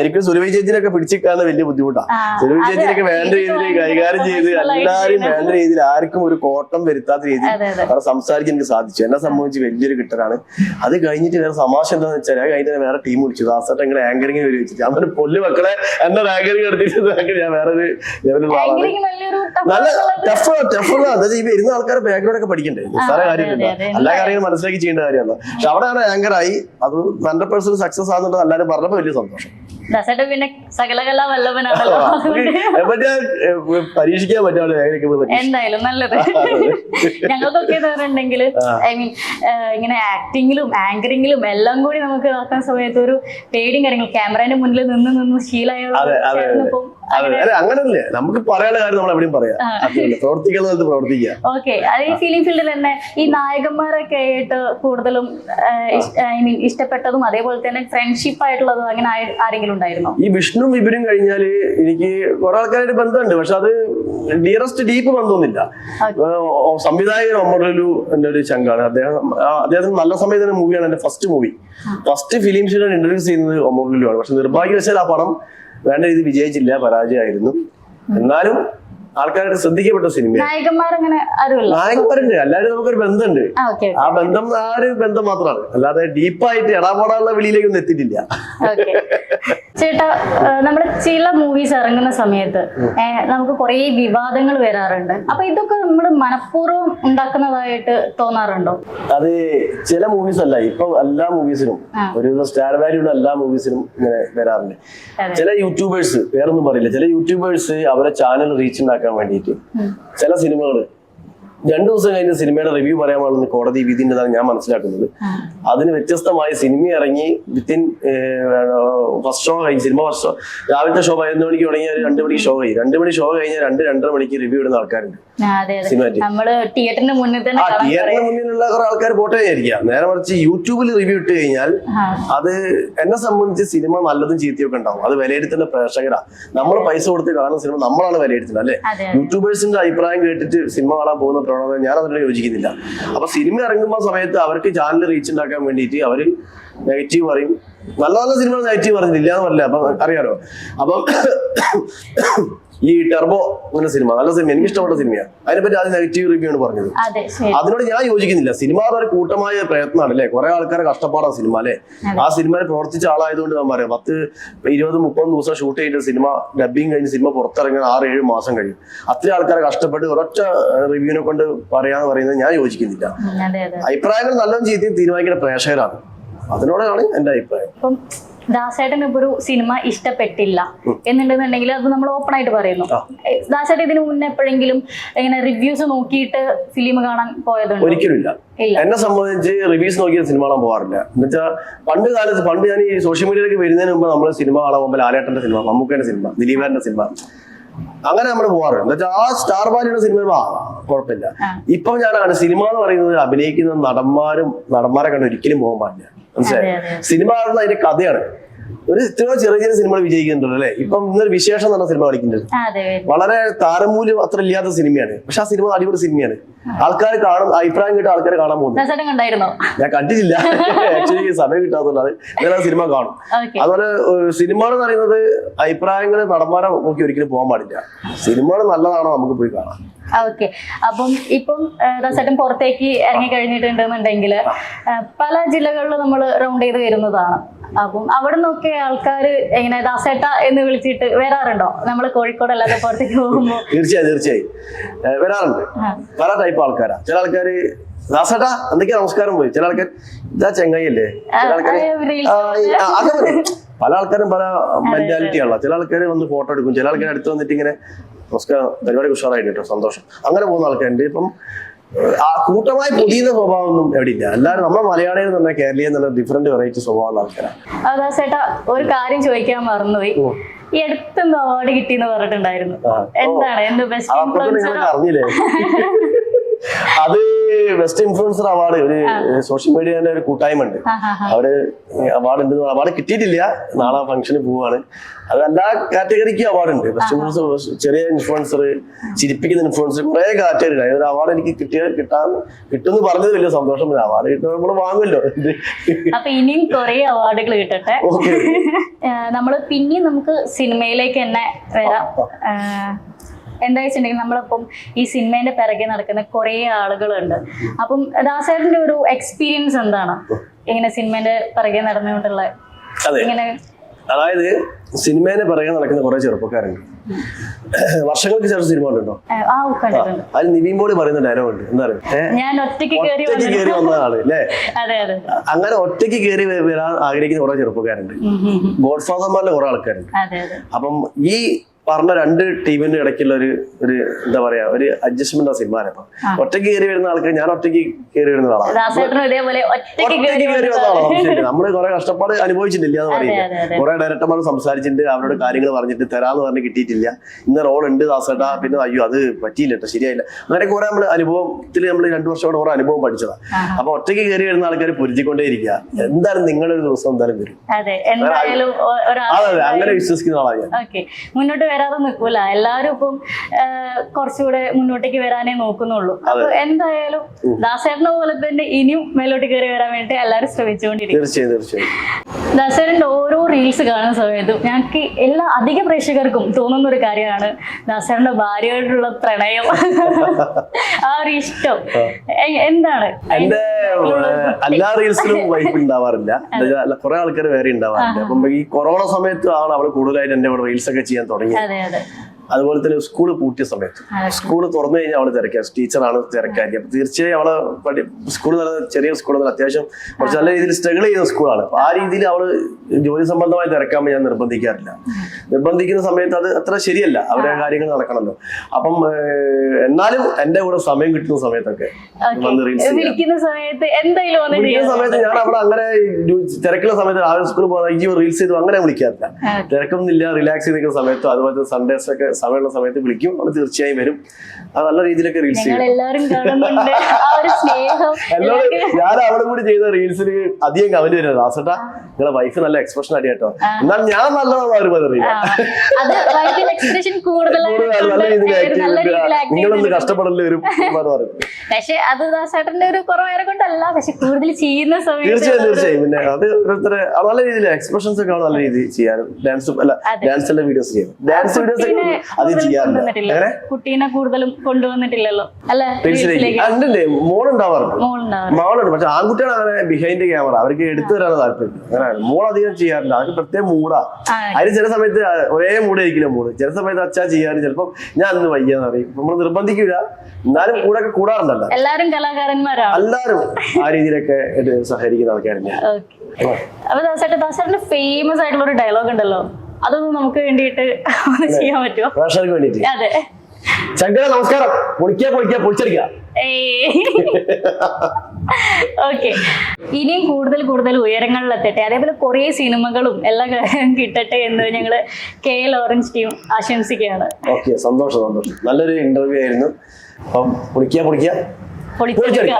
എനിക്ക് സുരഭി ചേച്ചിനൊക്കെ പിടിച്ചിരിക്കാന്ന് വലിയ ബുദ്ധിമുട്ടാണ് സുരഭി. ചേച്ചിനൊക്കെ വേണ്ട രീതിയിൽ കൈകാര്യം ചെയ്ത് എല്ലാവരും എല്ലാരും വേണ്ട രീതിയിൽ ആർക്കും ഒരു കോട്ടം വരുത്താത്ത രീതിയിൽ. അവിടെ സംസാരിക്കാൻ എനിക്ക് സാധിച്ചു. എന്നെ സംബന്ധിച്ച് വലിയൊരു കിട്ടലാണ്. അത് കഴിഞ്ഞിട്ട് വേറെ സമാശം എന്താന്ന് വെച്ചാൽ അത് കഴിഞ്ഞിട്ട് വേറെ ടീം വിളിച്ചു. ദാസട്ട് എങ്ങനെ ആങ്കറിങ് വരും വെച്ചിട്ട്. അവർ പൊല്ല് മക്കളെ എന്നെ ആങ്കറിങ് എടുത്തിട്ട് ഞാൻ വേറൊരു ലെവലുള്ള ആളാണ്. നല്ല ടഫ് ടഫ് അതായത് ഈ വരുന്ന ആൾക്കാരെ ബാക്ക്ഗ്രൗണ്ട് ഒക്കെ പഠിക്കണ്ടേ? നിസ്സാര കാര്യമില്ല. എല്ലാ കാര്യങ്ങളും മനസ്സിലാക്കി ചെയ്യേണ്ട കാര്യമാണ്. പക്ഷെ അവിടെയാണ് ആങ്കറായി അത് ഹൺഡ്രഡ് പെർസെന്റ് സക്സസ് ആണെന്നുള്ളത് എല്ലാവരും പറഞ്ഞപ്പോ വലിയ സന്തോഷം. പിന്നെ സകലകലാ വല്ലഭനാണല്ലോ. പരീക്ഷിക്കാൻ എന്തായാലും നല്ലത്. ഞങ്ങൾക്കൊക്കെ എന്ന് പറഞ്ഞിട്ടുണ്ടെങ്കിൽ ഐ മീൻ ഇങ്ങനെ ആക്ടിങ്ങിലും ആങ്കറിങ്ങിലും എല്ലാം കൂടി നമുക്ക് നോക്കാൻ സമയത്ത് ഒരു പേടിയും കാര്യങ്ങൾ ക്യാമറേന്റെ മുന്നിൽ നിന്ന് നിന്ന് ശീലമായ അതെ, അതെ, അതെ. ഇപ്പം അതെ അല്ല അങ്ങനല്ലേ. നമുക്ക് പറയാനുള്ള കാര്യം നമ്മൾ എവിടെയും പറയാം. അതല്ല പ്രവർത്തിക്കുന്നത് പ്രവർത്തിക്കുക ഓക്കെ. അത് ഈ ഫിലിം ഫീൽഡിൽ തന്നെ ഈ നായകന്മാരൊക്കെ ആയിട്ട് കൂടുതലും ഐ മീൻ ഇഷ്ടപ്പെട്ടതും അതേപോലെ തന്നെ ഫ്രണ്ട്ഷിപ്പ് ആയിട്ടുള്ളതും അങ്ങനെ ആരെങ്കിലും ഉണ്ടായിരുന്നോ. ഈ വിഷ്ണു വിപുരും കഴിഞ്ഞാൽ എനിക്ക് കുറെ ആൾക്കാരായിട്ട് ബന്ധമുണ്ട്. പക്ഷെ അത് ഡിയറസ്റ്റ് ഡീപ്പ് ബന്ധമൊന്നുമില്ല. സംവിധായകൻ ഒമർലു എന്റെ ഒരു ചങ്കാണ് അദ്ദേഹം അദ്ദേഹത്തിന് നല്ല സമയത്തിന് മൂവിയാണ് എന്റെ ഫസ്റ്റ് മൂവി ഫസ്റ്റ് ഫിലിം ഷീറ്റ് ഇൻട്രൊഡ്യൂസ് ചെയ്യുന്നത് ഒമർലു ആണ്. പക്ഷെ നിർഭാഗ്യവശാൽ ആ പടം വേണ്ട രീതി വിജയിച്ചില്ല പരാജയമായിരുന്നു. എന്നാലും ആൾക്കാരുടെ ശ്രദ്ധിക്കപ്പെട്ട സിനിമ നായകന്മാരുണ്ട്. എല്ലാവരും നമുക്കൊരു ബന്ധമുണ്ട്. ആ ബന്ധം ആ ഒരു ബന്ധം മാത്രമാണ്. അല്ലാതെ ഡീപ്പായിട്ട് എടാപാടാനുള്ള വെളിയിലേക്കൊന്നും എത്തിയിട്ടില്ല. ചേട്ടാ നമ്മൾ ചില മൂവീസ് ഇറങ്ങുന്ന സമയത്ത് നമുക്ക് കുറേ വിവാദങ്ങൾ വരാറുണ്ട്. അപ്പൊ ഇതൊക്കെ നമ്മൾ മനഃപൂർവം ഉണ്ടാക്കുന്നതായിട്ട് തോന്നാറുണ്ടോ? അത് ചില മൂവീസ് അല്ല ഇപ്പൊ എല്ലാ മൂവീസിനും. ഒരു സ്റ്റാർ വാല്യൂടെ എല്ലാ മൂവീസിനും ഇങ്ങനെ വരാറുണ്ട്. ചില യൂട്യൂബേഴ്സ് വേറൊന്നും പറയില്ല ചില യൂട്യൂബേഴ്സ് അവരെ ചാനൽ റീച്ച് ഉണ്ടാക്കാൻ വേണ്ടിയിട്ട് ചില സിനിമകൾ രണ്ടു ദിവസം കഴിഞ്ഞ് സിനിമയുടെ റിവ്യൂ പറയാൻ പാടുന്ന കോടതി വിധിന്റെതാണ് ഞാൻ മനസ്സിലാക്കുന്നത്. അതിന് വ്യത്യസ്തമായി സിനിമ ഇറങ്ങി വിത്തിൻ ഫസ്റ്റ് ഷോ കഴിഞ്ഞ് സിനിമ ഫസ്റ്റ് ഷോ രാവിലത്തെ ഷോ പതിനൊന്ന് മണിക്ക് തുടങ്ങി രണ്ടു മണിക്ക് ഷോ കഴിഞ്ഞു. രണ്ട് മണി ഷോ കഴിഞ്ഞാൽ രണ്ട് രണ്ടര മണിക്ക് റിവ്യൂ ഇടുന്ന ആൾക്കാരുണ്ട്. മുന്നിൽ തിയേറ്ററിന് മുന്നിലുള്ള കുറെ ആൾക്കാർ പോട്ടെ വിചാരിക്കാം നേരെ മറിച്ച് യൂട്യൂബിൽ റിവ്യൂ ഇട്ട് കഴിഞ്ഞാൽ അത് എന്നെ സംബന്ധിച്ച് സിനിമ നല്ലതും ചീത്തയൊക്കെ ഉണ്ടാവും. അത് വിലയിരുത്തുന്ന പ്രേക്ഷകരാ. നമ്മൾ പൈസ കൊടുത്ത് കാണുന്ന സിനിമ നമ്മളാണ് വിലയിരുത്തുന്നത് അല്ലെ? യൂട്യൂബേഴ്സിന്റെ അഭിപ്രായം കേട്ടിട്ട് സിനിമ കാണാൻ പോകുന്ന പ്രവണത ഞാൻ അതിനോട് യോജിക്കുന്നില്ല. അപ്പൊ സിനിമ ഇറങ്ങുമ്പോൾ സമയത്ത് അവർക്ക് ചാനൽ റീച്ച് ഉണ്ടാക്കാൻ വേണ്ടിയിട്ട് അവർ നെഗറ്റീവ് പറയും. നല്ല നല്ല സിനിമ നെഗറ്റീവ് പറഞ്ഞിട്ടില്ല എന്ന് പറയില്ല അപ്പൊ അറിയാലോ? അപ്പം ഈ ടെർബോ എന്ന സിനിമ നല്ല സിനിമ എനിക്ക് ഇഷ്ടപ്പെട്ട സിനിമയാണ് അതിനെപ്പറ്റി ആദ്യം നെഗറ്റീവ് റിവ്യൂ ആണ് പറഞ്ഞത്. അതിനോട് ഞാൻ യോജിക്കുന്നില്ല. സിനിമ ഒരു കൂട്ടമായ പ്രയത്നമാണ് അല്ലെ? കുറെ ആൾക്കാരെ കഷ്ടപ്പാടാണ് സിനിമ അല്ലെ? ആ സിനിമയിൽ പ്രവർത്തിച്ച ആളായതുകൊണ്ട് ഞാൻ പറയാം. പത്ത് ഇരുപത് മുപ്പത് ദിവസം ഷൂട്ട് ചെയ്ത സിനിമ ഡബിങ് കഴിഞ്ഞ് സിനിമ പുറത്തിറങ്ങാൻ ആറ് ഏഴ് മാസം കഴിയും. അത്രയും ആൾക്കാരെ കഷ്ടപ്പെട്ട് ഒരൊറ്റ റിവ്യൂവിനെ കൊണ്ട് പറയാന്ന് പറയുന്നത് ഞാൻ യോജിക്കുന്നില്ല. അഭിപ്രായങ്ങൾ നല്ലതും ചീത്തയും തീരുമാനിക്കുന്ന പ്രേക്ഷകരാണ്. അതിനോടാണ് എന്റെ അഭിപ്രായം. ദാസേട്ടൻ ഇപ്പൊ ഒരു സിനിമ ഇഷ്ടപ്പെട്ടില്ല. എന്നുണ്ടെന്നുണ്ടെങ്കിൽ അത് നമ്മൾ ഓപ്പൺ ആയിട്ട് പറയുന്നു. ദാസേട്ടൻ ഇതിനു മുന്നേ എപ്പോഴെങ്കിലും ഇങ്ങനെ റിവ്യൂസ് നോക്കിയിട്ട് ഫിലിം കാണാൻ പോയതുണ്ട്? ഒരിക്കലും എന്നെ സംബന്ധിച്ച് റിവ്യൂസ് നോക്കിയ സിനിമ കാണാൻ പോകാറില്ല. എന്നുവെച്ചാൽ പണ്ട് കാലത്ത് പണ്ട് ഞാൻ ഈ സോഷ്യൽ മീഡിയയിലേക്ക് വരുന്നതിന് മുമ്പ് നമ്മൾ സിനിമ കാണാൻ പോകുമ്പോൾ ലാലേട്ടന്റെ സിനിമ മമ്മൂക്കയുടെ സിനിമ ദിലീപാന്റെ സിനിമ അങ്ങനെ നമ്മൾ പോകാറുണ്ട്. എന്താ വെച്ചാൽ ആ സ്റ്റാർ വാലിയുടെ സിനിമ കുഴപ്പമില്ല. ഇപ്പം ഞാനാണ് സിനിമ എന്ന് പറയുന്നത് അഭിനയിക്കുന്ന നടന്മാരും നടന്മാരെ കണ്ട് ഒരിക്കലും പോകാൻ പാടില്ല. മനസ്സിലായി. സിനിമ കാണുന്ന അതിന്റെ കഥയാണ്. ഒരു എത്രയോ ചെറിയ ചെറിയ സിനിമകൾ വിജയിക്കുന്നുണ്ടല്ലോ അല്ലെ? ഇപ്പം ഇന്നൊരു വിശേഷം എന്ന് പറഞ്ഞ സിനിമ കളിക്കുന്നുണ്ട്. വളരെ താരമൂല്യം അത്ര ഇല്ലാത്ത സിനിമയാണ്. പക്ഷെ ആ സിനിമ അടിപൊളി സിനിമയാണ്. ആൾക്കാർ കാണും അഭിപ്രായം കേട്ട് ആൾക്കാർ കാണാൻ പോകുന്നു. ഞാൻ കണ്ടിട്ടില്ല. ആക്ച്വലി സമയം കിട്ടാത്തതുകൊണ്ട് അത് ഞാൻ ആ സിനിമ കാണും. അതുപോലെ സിനിമ എന്ന് പറയുന്നത് അഭിപ്രായങ്ങൾ നടന്മാരെ നോക്കി ഒരിക്കലും പോകാൻ പാടില്ല. സിനിമകൾ നല്ലതാണോ നമുക്ക് പോയി കാണാം. ഓക്കെ. അപ്പം ഇപ്പം റിസൾട്ടും പുറത്തേക്ക് ഇറങ്ങി കഴിഞ്ഞിട്ടുണ്ടെന്നുണ്ടെങ്കിൽ പല ജില്ലകളിലും നമ്മൾ റൗണ്ട് ചെയ്ത് വരുന്നതാണ്. അപ്പം അവിടെ നിന്നൊക്കെ ആൾക്കാർ എങ്ങനെ ദാസേട്ട എന്ന് വിളിച്ചിട്ട് വരാറുണ്ടോ? നമ്മൾ കോഴിക്കോട് അല്ലാതെ പുറത്തേക്ക് പോകുമ്പോൾ തീർച്ചയായും തീർച്ചയായും. വരാറുണ്ട്. പല ടൈപ്പ് ആൾക്കാരാ. ചില ആൾക്കാർ ദാസേട്ടാ എന്തൊക്കെയാ നമസ്കാരം പോയി. ചില ആൾക്കാർ ഇതാ ചെങ്ങയ്യല്ലേ? ചില ആൾക്കാർ. പല ആൾക്കാരും പല മെന്റാലിറ്റി ആണല്ലോ. ചില ആൾക്കാർ വന്ന് ഫോട്ടോ എടുക്കും. ചില ആൾക്കാർ അടുത്ത് വന്നിട്ട് ഇങ്ങനെ നമസ്കാരം. പരിപാടി ഉഷാറായിട്ട് കേട്ടോ സന്തോഷം. അങ്ങനെ പോകുന്ന ആൾക്കാരുണ്ട്. ഇപ്പം ആ കൂട്ടമായി പൊതിയുന്ന സ്വഭാവമൊന്നും എവിടെയില്ല എല്ലാവരും നമ്മുടെ മലയാളികൾ തന്നെ കേരളീയ എന്നുള്ള ഡിഫറെന്റ് വെറൈറ്റി സ്വഭാവമുള്ള ആൾക്കാരാണ്. ആ, ദാസേട്ടാ ഒരു കാര്യം ചോദിക്കാൻ മറന്നുപോയി. ഈ അടുത്തെന്തോ അവാർഡ് കിട്ടിയെന്ന് പറഞ്ഞിട്ടുണ്ടായിരുന്നു. എന്താണ്? എന്ത് ബെസ്റ്റ് അറിഞ്ഞില്ലേ? <laughs> അത് ബെസ്റ്റ് ഇൻഫ്ലുവൻസർ അവാർഡ് ഒരു സോഷ്യൽ മീഡിയന്റെ ഒരു കൂട്ടായ്മ ഉണ്ട്. അവിടെ അവാർഡ് ഉണ്ട്. അവാർഡ് കിട്ടിയിട്ടില്ല. നാളെ ഫംഗ്ഷന് പോവാണ്. അത് എല്ലാ കാറ്റഗറിക്കും അവാർഡ് ഉണ്ട്. ബെസ്റ്റ് ഇൻഫ്ലുവൻസർ ചെറിയ ഇൻഫ്ലുവൻസർ ചിരിപ്പിക്കുന്ന ഇൻഫ്ലുവൻസർ കുറെ കാറ്റഗറി ഉണ്ട്. ഒരു അവാർഡ് എനിക്ക് കിട്ടിയ കിട്ടാൻ കിട്ടുമെന്ന് പറഞ്ഞത് വലിയ സന്തോഷം. അവാർഡ് കിട്ടുമ്പോൾ നമ്മൾ വാങ്ങുമല്ലോ. അപ്പൊ ഇനിയും കുറെ അവാർഡുകൾ കിട്ടട്ടെ. നമ്മൾ നമ്മൾ പിന്നെയും നമുക്ക് സിനിമയിലേക്ക് തന്നെ വരാം. എന്താ വെച്ചിട്ടുണ്ടെങ്കിൽ നമ്മളിപ്പം ഈ സിനിമേന്റെ പിറകെ നടക്കുന്ന കുറെ ആളുകളുണ്ട്. അപ്പം ദാസേട്ടന്റെ ഒരു എക്സ്പീരിയൻസ് എന്താണ്? ഇങ്ങനെ സിനിമേന്റെ പിറകെ നടന്നുകൊണ്ടുള്ള ഇങ്ങനെ അതായത് സിനിമേനെ പിറകെ നടക്കുന്ന കുറെ ചെറുപ്പക്കാരുണ്ട്. വർഷങ്ങൾക്ക് ശേഷം സിനിമ ഉണ്ടോ അതിൽ നിവിൻ പോളി പറയുന്ന ഡയലോഗ് ഉണ്ട് എന്താ പറയുക? ഒറ്റയ്ക്ക് കയറി വന്നതാണ്. അല്ലേ? അങ്ങനെ ഒറ്റയ്ക്ക് കയറി വരാൻ ആഗ്രഹിക്കുന്ന കുറെ ചെറുപ്പക്കാരുണ്ട്. ഗോഡ്ഫാദർമാരുടെ കുറെ ആൾക്കാരുണ്ട്. അപ്പം ഈ പറഞ്ഞ രണ്ട് ടീമിന് ഇടയ്ക്കുള്ള ഒരു ഒരു എന്താ പറയാ ഒരു അഡ്ജസ്റ്റ്മെന്റ് ആ സിനിമ ഒറ്റയ്ക്ക് കയറി വരുന്ന ആൾക്ക് ഞാൻ ഒറ്റയ്ക്ക് കയറി വരുന്ന ആളാണ്. നമ്മൾ കുറെ കഷ്ടപ്പാട് അനുഭവിച്ചിട്ടില്ല എന്ന് പറയില്ല. കുറെ ഡയറക്ടർമാർ സംസാരിച്ചിട്ട് അവരോട് കാര്യങ്ങൾ പറഞ്ഞിട്ട് തരാന്ന് പറഞ്ഞ് കിട്ടിയിട്ടില്ല. ഇന്ന റോൾ ഉണ്ട് ദാസേട്ടാ. പിന്നെ അയ്യോ അത് പറ്റിയില്ല കേട്ടോ ശരിയായില്ല. അങ്ങനെ കുറെ നമ്മൾ അനുഭവത്തിൽ നമ്മൾ രണ്ടു വർഷം കൂടെ കുറെ അനുഭവം പഠിച്ചതാണ്. അപ്പൊ ഒറ്റയ്ക്ക് കയറി വരുന്ന ആൾക്കാർ പൊരുത്തിക്കൊണ്ടേ ഇരിക്കുക എന്തായാലും നിങ്ങളൊരു ദിവസം എന്തായാലും വരും. അതെ അങ്ങനെ വിശ്വസിക്കുന്ന ആളാണ് ഞാൻ. മുന്നോട്ട് വരാതെ നിൽക്കൂല എല്ലാരും ഇപ്പം കുറച്ചുകൂടെ മുന്നോട്ടേക്ക് വരാനേ നോക്കുന്നുള്ളൂ. അപ്പൊ എന്തായാലും ദാസേട്ടനെ പോലെ തന്നെ ഇനിയും മേലോട്ട് കയറി വരാൻ വേണ്ടി എല്ലാരും ശ്രമിച്ചുകൊണ്ടിരിക്കും. തീർച്ചയായും തീർച്ചയായും. ദാസേട്ടന്റെ ഓരോ റീൽസ് കാണുന്ന സമയത്തും ഞങ്ങൾക്ക് എല്ലാ അധിക പ്രേക്ഷകർക്കും തോന്നുന്ന ഒരു കാര്യമാണ് ദാസേരന്റെ ഭാര്യയോടുള്ള പ്രണയം. <laughs> ആ ഒരു ഇഷ്ടം. എന്താണ്? എന്റെ എല്ലാ റീൽസിലും വൈഫ് ഉണ്ടാവാറില്ല കുറെ ആൾക്കാർ വേറെ ഉണ്ടാവാറില്ല അപ്പം ഈ കൊറോണ സമയത്താണ് അവൾ കൂടുതലായിട്ട് എന്റെ റീൽസ് ഒക്കെ ചെയ്യാൻ തുടങ്ങി അതെ അതെ. അതുപോലെ തന്നെ സ്കൂൾ പൂട്ടിയ സമയത്ത്. സ്കൂൾ തുറന്നു കഴിഞ്ഞാൽ അവൾ തിരക്കാം. ടീച്ചറാണ് തിരക്കാരി അപ്പൊ തീർച്ചയായും അവൾ പഠി സ്കൂൾ ചെറിയ സ്കൂൾ അത്യാവശ്യം കുറച്ച് നല്ല രീതിയിൽ സ്ട്രഗിൾ ചെയ്യുന്ന സ്കൂളാണ് അപ്പൊ ആ രീതിയിൽ അവൾ ജോലി സംബന്ധമായി തിരക്കാൻ ഞാൻ നിർബന്ധിക്കാറില്ല. നിർബന്ധിക്കുന്ന സമയത്ത് അത് അത്ര ശരിയല്ല. അവരുടെ കാര്യങ്ങൾ നടക്കണമല്ലോ അപ്പം എന്നാലും എന്റെ കൂടെ സമയം കിട്ടുന്ന സമയത്തൊക്കെ വിളിക്കുന്ന സമയത്ത് എന്തായാലും സമയത്ത് ഞാൻ അവിടെ അങ്ങനെ തിരക്കുള്ള സമയത്ത് ആ സ്കൂളിൽ പോകുന്ന ഈ റീൽസ് ചെയ്തു അങ്ങനെ വിളിക്കാറില്ല. തിരക്കൊന്നും തിരക്കൊന്നുമില്ല റിലാക്സ് ചെയ്ത് നിൽക്കുന്ന സമയത്തും അതുപോലെ സൺഡേസ് ഒക്കെ സമയമുള്ള സമയത്ത് വിളിക്കും. അത് തീർച്ചയായും വരും. അത് നല്ല രീതിയിലൊക്കെ റീൽസ് ചെയ്യും. സ്നേഹം. ഞാൻ അവിടെ കൂടി ചെയ്ത റീൽസിൽ അധികം കമന്റ് വരുന്നത് ദാസേട്ടാ നിങ്ങളെ വൈഫ് നല്ല എക്സ്പ്രഷൻ അടി കേട്ടോ എന്നാൽ ഞാൻ നല്ലതാണെന്ന് ആരും പറയുന്നത് നിങ്ങളൊന്ന് കഷ്ടപ്പെടേണ്ടി വരും പക്ഷെ അത് ദാസേട്ടന്റെ ഒരു കുറവേറെ കൊണ്ടല്ല. പക്ഷെ കൂടുതൽ ചെയ്യുന്ന സമയത്ത് തീർച്ചയായും തീർച്ചയായും. പിന്നെ അത് ഓരോരുത്തരെ നല്ല രീതിയിൽ എക്സ്പ്രഷൻസ് ഒക്കെ നല്ല രീതിയിൽ ചെയ്യാനും. ഡാൻസും അല്ല ഡാൻസ് ഡാൻസിന്റെ വീഡിയോസ് ചെയ്യാനും ഡാൻസ് വീഡിയോസ് അത് ചെയ്യാറില്ല കുട്ടീനെ കൂടുതലും കൊണ്ടുവന്നിട്ടില്ലല്ലോ. അല്ല? ഉണ്ടല്ലേ മോളുണ്ടാവാറുണ്ട്. മോളുണ്ടാവും മോളുണ്ട്. പക്ഷെ ആൺകുട്ടിയാണ് അങ്ങനെ ബിഹൈൻഡ് ക്യാമറ അവർക്ക് എടുത്തു തരാൻ താല്പര്യം. അങ്ങനെ മോൾ അധികം ചെയ്യാറില്ല. അവർക്ക് പ്രത്യേക മൂടാ. അതിന് ചില സമയത്ത് ഒരേ മൂടായിരിക്കില്ല മൂട് ചില സമയത്ത് അച്ഛാ ചെയ്യാറ് ചിലപ്പം ഞാൻ അന്ന് വയ്യാന്ന് പറയും. നമ്മൾ നിർബന്ധിക്കില്ല എന്നാലും കൂടെ കൂടാറുണ്ടല്ലോ. എല്ലാരും കലാകാരന്മാരാണ് എല്ലാരും ആ രീതിയിലൊക്കെ സഹകരിക്കുന്ന ഓക്കെ. അപ്പൊ ദാസേട്ട ദാസേട്ടന്റെ ഫേമസ് ആയിട്ടുള്ള ഒരു ഡയലോഗ് ഉണ്ടല്ലോ. അതൊന്നും നമുക്ക് വേണ്ടിയിട്ട് <laughs> ഒന്ന് ചെയ്യാൻ പറ്റുമോ? പ്രേക്ഷകർക്ക് വേണ്ടിയിട്ട്. അതെ. ചങ്കര നമസ്കാരം. പൊളിക്കാ പൊളിക്കാ പൊളിച്ചടിക്ക <laughs> ഓക്കെ. ഇനിയും കൂടുതൽ കൂടുതൽ ഉയരങ്ങളിൽ എത്തട്ടെ. അതേപോലെ കുറേ സിനിമകളും എല്ലാം <laughs> കിട്ടട്ടെ എന്ന് ഞങ്ങൾ കെ എൽ ഓറഞ്ച് ടീം ആശംസിക്കുകയാണ്. ഓക്കെ സന്തോഷം സന്തോഷം. നല്ലൊരു ഇന്റർവ്യൂ ആയിരുന്നു. അപ്പം പൊളിക്കാ പൊളിക്കാ പൊളിച്ചെടുക്കുക.